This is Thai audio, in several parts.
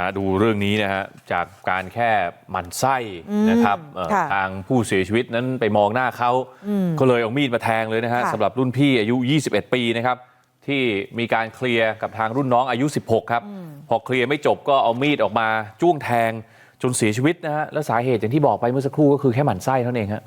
อ่าดูเรื่องนี้นะฮะจากการแค่หมั่นไส้อืมนะครับเอ่อค่ะทางผู้เสียชีวิตนั้นไปมองหน้าเขาอืมก็เลยเอามีดมาแทงเลยนะฮะค่ะสำหรับรุ่นพี่อายุ 21 ปีนะครับที่มีการเคลียร์กับทางรุ่นน้องอายุ 16 ครับ พอเคลียร์ไม่จบก็เอามีดออกมาจ้วงแทงจนเสียชีวิตนะฮะแล้วสาเหตุอย่างที่บอกไปเมื่อสักครู่ก็คือแค่หมั่นไส้เท่านั้นเองฮะ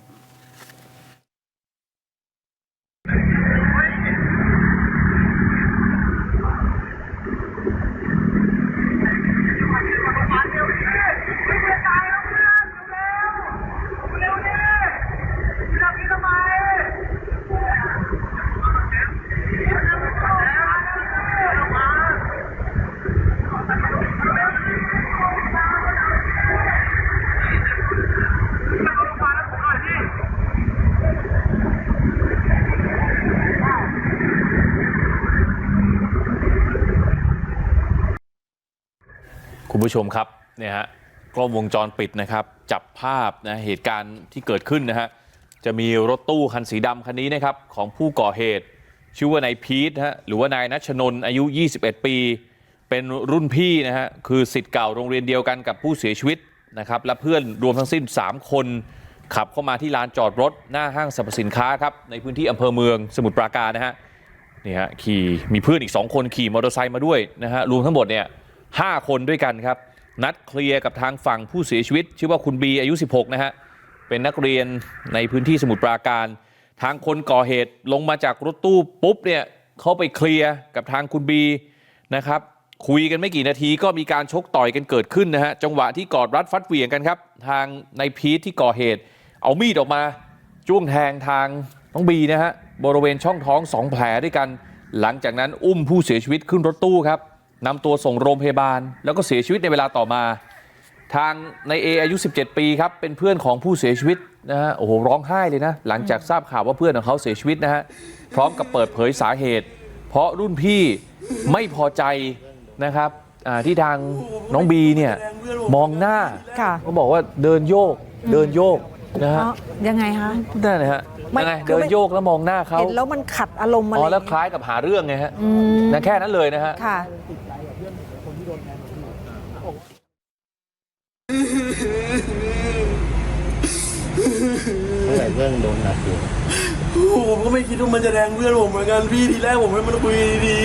คุณผู้ชมครับเนี่ยฮะกล้องวงจรปิดนะครับ จับภาพนะเหตุการณ์ที่เกิดขึ้นนะฮะจะมีรถตู้คันสีดำคันนี้นะครับของผู้ก่อเหตุ ชื่อว่านายพีทฮะหรือว่านายนัชนน์อายุ 21 ปี เป็นรุ่นพี่นะฮะคือสิทธิ์เก่าโรงเรียนเดียวกันกับผู้เสียชีวิตนะครับและเพื่อนรวมทั้งสิ้น 3 คน ขับเข้ามาที่ลานจอดรถหน้าห้างสรรพสินค้าครับในพื้นที่อำเภอเมืองสมุทรปราการนะฮะนี่ฮะขี่มีเพื่อนอีก 2 คนขี่มอเตอร์ไซค์มาด้วยนะฮะรวมทั้งหมดเนี่ย ห้าคนด้วยกันครับ นัดเคลียร์กับทางฝั่งผู้เสียชีวิต ชื่อว่าคุณบีอายุ 16 นะฮะ เป็นนักเรียนในพื้นที่สมุทรปราการ ทางคนก่อเหตุลงมาจากรถตู้ปุ๊บเนี่ยเข้าไปเคลียร์กับทางคุณบีนะครับคุยกันไม่กี่นาทีก็มีการชกต่อยกันเกิดขึ้นนะฮะจังหวะที่กอดรัดฟัดเหวี่ยงกันครับ ทางในพีทที่ก่อเหตุ เอามีดออกมาจ้วงแทงทางน้องบีนะฮะบริเวณช่องท้องสองแผลด้วยกัน หลังจากนั้นอุ้มผู้เสียชีวิตขึ้นรถตู้ครับ นำตัวส่งโรงพยาบาล แล้วก็เสียชีวิตในเวลาต่อมา ทางในเออายุ 17 ปีครับเป็นเพื่อนของผู้เสียชีวิตนะฮะโอ้โหร้องไห้เลยนะ หลังจากทราบข่าวว่าเพื่อนของเขาเสียชีวิตนะฮะพร้อมกับเปิดเผยสาเหตุ เพราะรุ่นพี่ไม่พอใจนะครับอ่าที่ทางน้องบีเนี่ยมองหน้าค่ะเขาบอกว่าเดินโยกเดินโยกนะฮะเอ้ายังไงคะนั่นนะฮะไม่ยังไงคือเดินไม่โยกแล้วมองหน้าเขาเห็นแล้วมันขัดอารมณ์อะไรอ๋อแล้วคล้ายกับหาเรื่องไงฮะอืมนะแค่นั้นเลยนะฮะ ค่ะเมื่อไหร่เรื่องโดนหนักอยู่ผมก็ไม่คิดว่ามันจะแทงเพื่อนผมเหมือนกันพี่ทีแรกผมให้มันคุยดี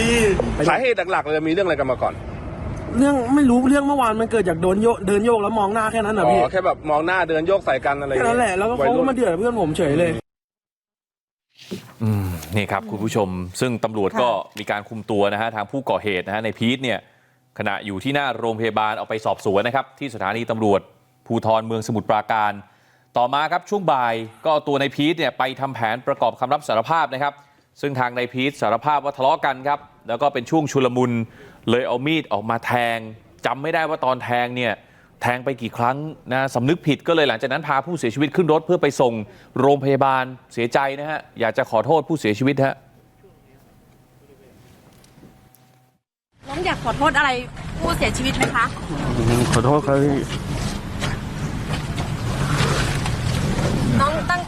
สาเหตุหลักๆเลยมีเรื่องอะไรกันมาก่อนๆเรื่องไม่รู้เรื่องเมื่อวานมันเกิดจากโดนโยเดินโยกแล้วมองหน้าแค่นั้นอ๋นะพี่อแค่แบบมองหน้าเดินโยกใส่กันอะไรอแค่ย่างนั้นแหเงี้ละยแล้วก็วัยเขารุ่ก็น มาเดือดกับเพื่อนผมเฉยเลย อืมนี่ครับคุณผู้ชม ซึ่งตำรวจค่ะก็มีการคุมตัวนะฮะทางผู้ก่อเหตุนะฮะในพีทเนี่ยขณะอยู่ที่หน้าโรงพยาบาลเอาไปสอบสวนนะครับ ที่สถานีตำรวจ ภูธรเมืองสมุทรปราการ ต่อมาครับช่วงบ่ายก็เอาตัวในพีทเนี่ยไปทำแผนประกอบคำรับสารภาพนะครับ ซึ่งทางในพีทสารภาพว่าทะเลาะกันครับ แล้วก็เป็นช่วงชุลมุนเลยเอามีดออกมาแทงจำไม่ได้ว่าตอนแทงเนี่ยแทงไปกี่ครั้งนะสำนึกผิดก็เลยหลังจากนั้นพาผู้เสียชีวิตขึ้นรถเพื่อไปส่งโรงพยาบาลเสียใจนะฮะอยากจะขอโทษผู้เสียชีวิตฮะน้องอยากขอโทษอะไรผู้เสียชีวิตไหมคะ ขอโทษครับ น้องตั้ง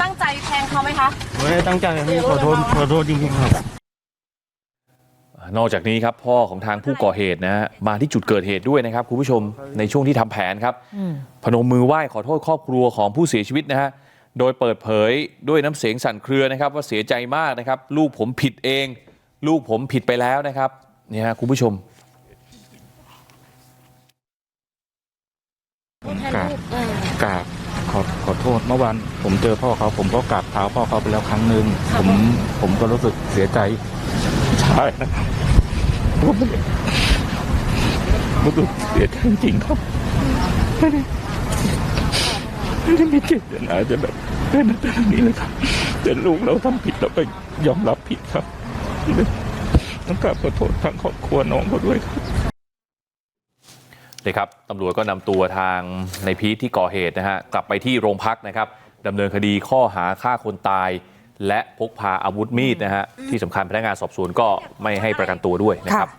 ตั้งใจแทงเขาไหมคะ ไม่ได้ตั้งใจพี่ขอโทษขอโทษจริงๆครับ นอกจากนี้ครับพ่อของทางผู้ก่อเหตุนะฮะมาที่จุดเกิดเหตุด้วยนะครับคุณผู้ชมในช่วงที่ทำแผนครับอืมพนมมือไหว้ขอโทษครอบครัวของผู้เสียชีวิตนะฮะโดยเปิดเผยด้วยน้ำเสียงสั่นเครือนะครับ ว่าเสียใจมากนะครับ ลูกผมผิดเอง ลูกผมผิดไปแล้วนะครับเนี่ยฮะคุณผู้ชมกราบกราบข อขอโทษเมื่อวานผมเจอพ่อเขาผมก็กราบเท้าพ่อเขาไปแล้วครั้งหนึ่งผมผมก็รู้สึกเสียใจใช่นะครับรู้สึกเสียใจจริงครับไม่ได้ไม่ได้มีเจตนาจะแบบเป็นแบบนี้เลยครับแต่ลูกเราทำผิดเราก็ยอมรับผิดครับต้องกราบขอโทษทั้งครอบครัวน้องเขาด้วยครับ นะครับตำรวจก็นำตัวทางในพีทที่ก่อเหตุนะฮะกลับไปที่โรงพักนะครับดำเนินคดีข้อหาฆ่าคนตาย และพกพาอาวุธมีดนะฮะที่สำคัญพนักงานสอบสวนก็ไม่ให้ประกันตัวด้วยนะครับ